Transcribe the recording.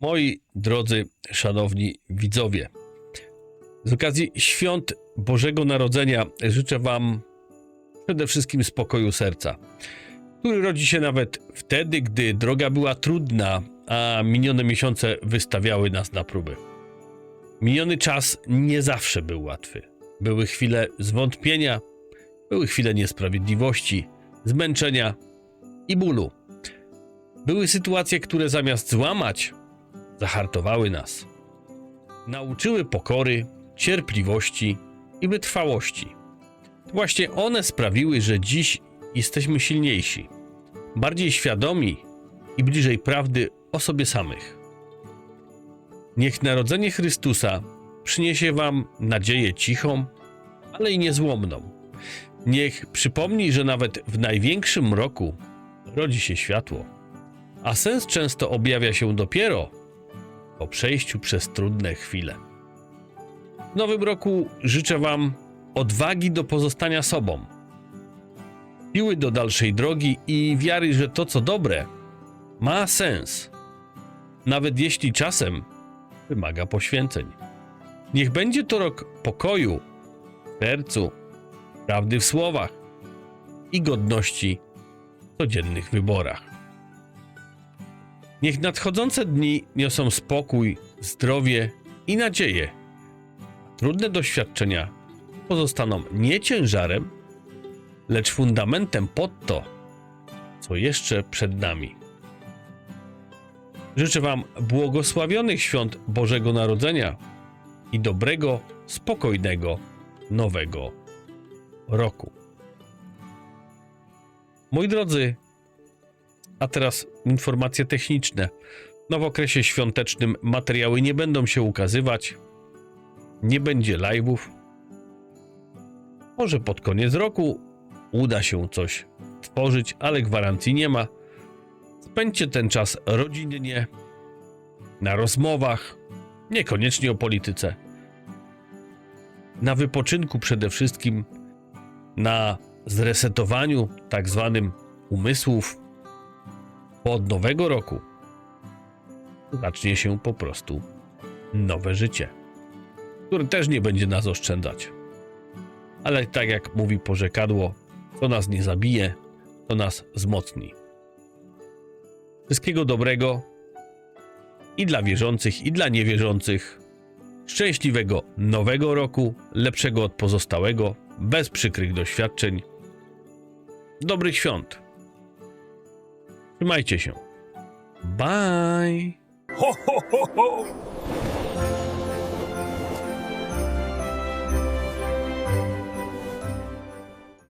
Moi drodzy, szanowni widzowie, z okazji świąt Bożego Narodzenia życzę Wam przede wszystkim spokoju serca, który rodzi się nawet wtedy, gdy droga była trudna, a minione miesiące wystawiały nas na próby. Miniony czas nie zawsze był łatwy. Były chwile zwątpienia, były chwile niesprawiedliwości, zmęczenia i bólu. Były sytuacje, które zamiast złamać, zahartowały nas. Nauczyły pokory, cierpliwości i wytrwałości. Właśnie one sprawiły, że dziś jesteśmy silniejsi, bardziej świadomi i bliżej prawdy o sobie samych. Niech narodzenie Chrystusa przyniesie Wam nadzieję cichą, ale i niezłomną. Niech przypomni, że nawet w największym mroku rodzi się światło, a sens często objawia się dopiero po przejściu przez trudne chwile. W nowym roku życzę Wam odwagi do pozostania sobą, siły do dalszej drogi i wiary, że to, co dobre, ma sens, nawet jeśli czasem wymaga poświęceń. Niech będzie to rok pokoju w sercu, prawdy w słowach i godności w codziennych wyborach. Niech nadchodzące dni niosą spokój, zdrowie i nadzieję. Trudne doświadczenia pozostaną nie ciężarem, lecz fundamentem pod to, co jeszcze przed nami. Życzę Wam błogosławionych świąt Bożego Narodzenia i dobrego, spokojnego, nowego roku. Moi drodzy, a teraz informacje techniczne. No w okresie świątecznym materiały nie będą się ukazywać. Nie będzie live'ów. Może pod koniec roku uda się coś tworzyć, ale gwarancji nie ma. Spędźcie ten czas rodzinnie, na rozmowach, niekoniecznie o polityce. Na wypoczynku przede wszystkim, na zresetowaniu tak zwanym umysłów, od nowego roku zacznie się po prostu nowe życie, które też nie będzie nas oszczędzać. Ale tak jak mówi porzekadło, to nas nie zabije, to nas wzmocni. Wszystkiego dobrego i dla wierzących, i dla niewierzących. Szczęśliwego nowego roku, lepszego od pozostałego, bez przykrych doświadczeń. Dobrych świąt. Trzymajcie się. Bye. Ho, ho, ho, ho!